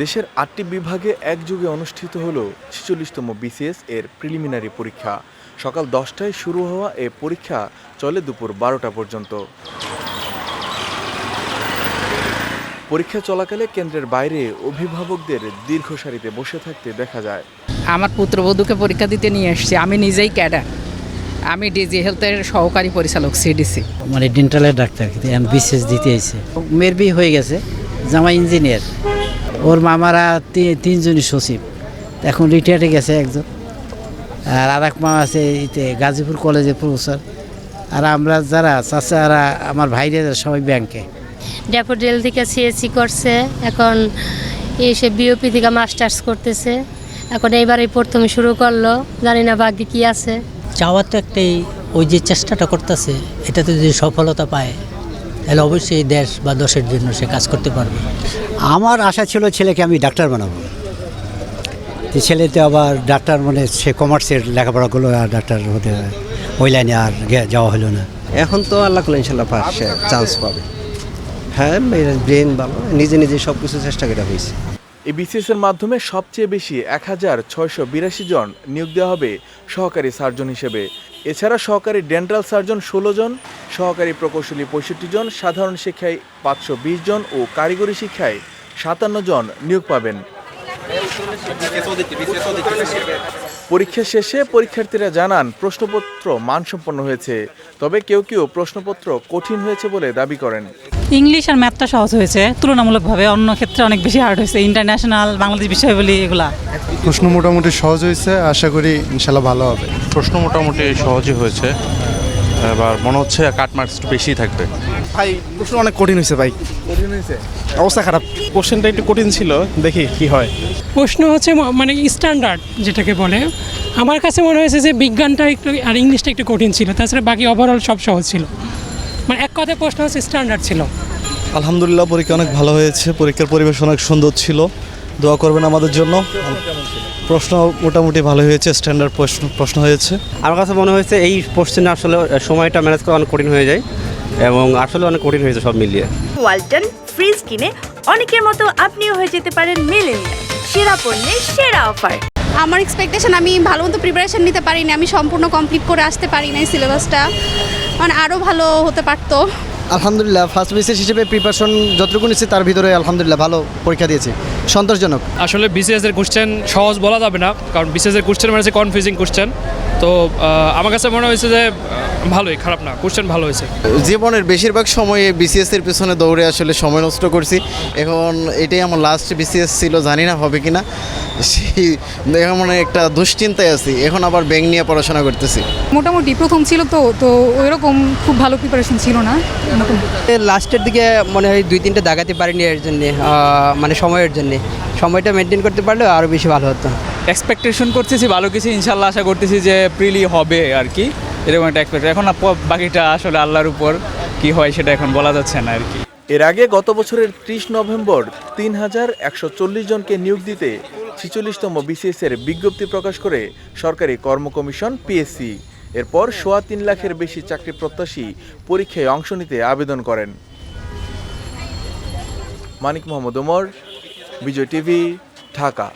দেশের আটটি বিভাগে একযোগে অনুষ্ঠিত হল ছেচল্লিশতম বিসিএস এর প্রিলিমিনারি পরীক্ষা। সকাল দশটায় শুরু হওয়া এ পরীক্ষা চলে দুপুর বারোটা পর্যন্ত। পরীক্ষা চলাকালে কেন্দ্রের বাইরে অভিভাবকদের দীর্ঘ সারিতে বসে থাকতে দেখা যায়। আমার পুত্রবধূকে পরীক্ষা দিতে নিয়ে এসেছি। আমি নিজেই ক্যাডার। আমি ডিজি হেলথের সহকারী পরিচালক সিডিসি মানে ডেন্টালের ডাক্তার বিশেষ দিতে এসে মেয়ের বিয়ে হয়ে গেছে জামা ইঞ্জিনিয়ার। ওর মামারা তিনজনই সচিব। এখন রিটায়ার্ডে গেছে একজন। আর আর এক মামা আছে ইতে গাজীপুর কলেজের প্রফেসর আর আমরা যারা চাচারা আমার ভাইরা যারা সবাই ব্যাংকে ড্যাফোডিল থেকে সিএসসি করছে। এখন এসে বিওপি থেকে মাস্টার্স করতেছে। এখন এইবার এই প্রথমে শুরু করল। জানি না ভাগ্যে কি আছে। চাওয়ার তো একটাই ওই যে চেষ্টাটা করতেছে এটাতে যদি সফলতা পায় তাহলে অবশ্যই দেশ বা দশের জন্য সে কাজ করতে পারবে। আমার আশা ছিল ছেলেকে আমি ডাক্তার বানাবো। যে ছেলেতে আবার ডাক্তার মানে সে কমার্সের লেখাপড়া করল আর ডাক্তার হতে ওই লাইনে আর যাওয়া হলো না। এখন তো আল্লাহ করলে ইনশাল্লাহ পাচ্ছে চান্স পাবে। হ্যাঁ ব্রেন ভালো নিজে নিজে সব কিছু চেষ্টা করে হয়েছে। এই বিসিএস এর মাধ্যমে সবচেয়ে বেশি এক হাজার ছয়শো বিরাশি জন নিয়োগ দেওয়া হবে সহকারী সার্জন হিসেবে। এছাড়া সহকারী ডেন্টাল সার্জন ষোলো জন সহকারী প্রকৌশলী পঁয়ষট্টি জন সাধারণ শিক্ষায় পাঁচশো বিশ জন ও কারিগরি শিক্ষায় সাতান্ন জন নিয়োগ পাবেন। পরীক্ষা শেষে পরীক্ষার্থীরা জানান প্রশ্নপত্র মানসম্পন্ন হয়েছে তবে কেউ কেউ প্রশ্নপত্র কঠিন হয়েছে বলে দাবি করেন। ইংলিশ আর ম্যাথটা সহজ হয়েছে তুলনামূলকভাবে অন্য ক্ষেত্রে অনেক বেশি হার্ড হয়েছে ইন্টারন্যাশনাল বাংলাদেশ বিষয়াবলী এগুলা। প্রশ্ন মোটামুটি সহজ হয়েছে আশা করি ইনশাল্লাহ ভালো হবে। প্রশ্ন মোটামুটি সহজই হয়েছে। এবার মনে হচ্ছে কাট মার্কস একটু বেশিই থাকবে। ভাই প্রশ্ন অনেক কঠিন হয়েছে ভাই। কঠিন হয়েছে? অবস্থা খারাপ। কোশ্চেনটা একটু কঠিন ছিল দেখি কি হয়। প্রশ্ন হচ্ছে মানে স্ট্যান্ডার্ড যেটাকে বলে। আমার কাছে মনে হয়েছে যে বিজ্ঞানটা একটু আর ইংলিশটা একটু কঠিন ছিল তাছাড়া বাকি ওভারঅল সব সহজ ছিল। মানে এক কথায় প্রশ্ন হচ্ছে স্ট্যান্ডার্ড ছিল। আলহামদুলিল্লাহ পরীক্ষা অনেক ভালো হয়েছে পরীক্ষার পরিবেশ অনেক সুন্দর ছিল। দোয়া করবেন আমাদের জন্য। প্রশ্ন মোটামুটি ভালো হয়েছে স্ট্যান্ডার্ড প্রশ্ন প্রশ্ন হয়েছে। আমার কাছে মনে হয়েছে এই কোশ্চেনে আসলে সময়টা ম্যানেজ করা অনেক কঠিন হয়ে যায় এবং আসলে অনেক কঠিন হয়েছে সব মিলিয়ে। ওয়ালটন ফ্রিজ কিনে অনেকের মতো আপনিও হয়ে যেতে পারেন মেলেনিয়া সেরা পণ্যের সেরা অফার। আমার এক্সপেকটেশন আমি ভালো মতো প্রিপারেশন নিতে পারিনি আমি সম্পূর্ণ কমপ্লিট করে আসতে পারি নাই সিলেবাসটা মানে আরও ভালো হতে পারতো। আলহামদুলিল্লাহ ফার্স্ট বিসিএস হিসেবে প্রিপারেশন যতটুকু নিচ্ছি তার ভিতরে আলহামদুলিল্লাহ ভালো পরীক্ষা দিয়েছি। সন্তোষজনক। আসলে বিসিএস এর কোশ্চেন সহজ বলা যাবে না, কারণ বিসিএস এর কোশ্চেন মানে কনফিউজিং কোশ্চেন তো আমার কাছে মনে হয়েছে যে ভালোই খারাপ না কোশ্চেন ভালো হয়েছে। জীবনের বেশিরভাগ সময়ে বিসিএস এর পিছনে দৌড়ে আসলে সময় নষ্ট করছি। এখন এটাই আমার লাস্ট বিসিএস ছিল জানি না হবে কিনা। সেই এখন মানে একটা দুশ্চিন্তায় আছি। এখন আবার ব্যাংক নিয়ে পড়াশোনা করতেছি। মোটামুটি প্রথম ছিল তো তো ওইরকম খুব ভালো প্রিপারেশন ছিল না? লাস্টের দিকে মনে হয় দুই তিনটা দাগাতে পারিনি এর জন্যে মানে সময়ের জন্যে। সময়টা মেনটেন করতে পারলে আরও বেশি ভালো হতো। এক্সপেকটেশন করতেছি ভালো কিছু ইনশাল্লাহ আশা করতেছি যে প্রিলি হবে আর কি। এরকম একটা এক্সপেক্ট এখন বাকিটা আসলে আল্লাহর উপর কি হয় সেটা এখন বলা যাচ্ছে না আর কি। এর আগে গত বছরের ত্রিশ নভেম্বর তিন হাজার একশো চল্লিশ জনকে নিয়োগ দিতে ছিচল্লিশতম বিসিএস এর বিজ্ঞপ্তি প্রকাশ করে সরকারি কর্ম কমিশন পিএসসি এরপর সোয়া তিন লাখের বেশি চাকরি প্রত্যাশী পরীক্ষায় অংশ নিতে আবেদন করেন। মানিক মোহাম্মদ ওমর, বিজয় টিভি ঢাকা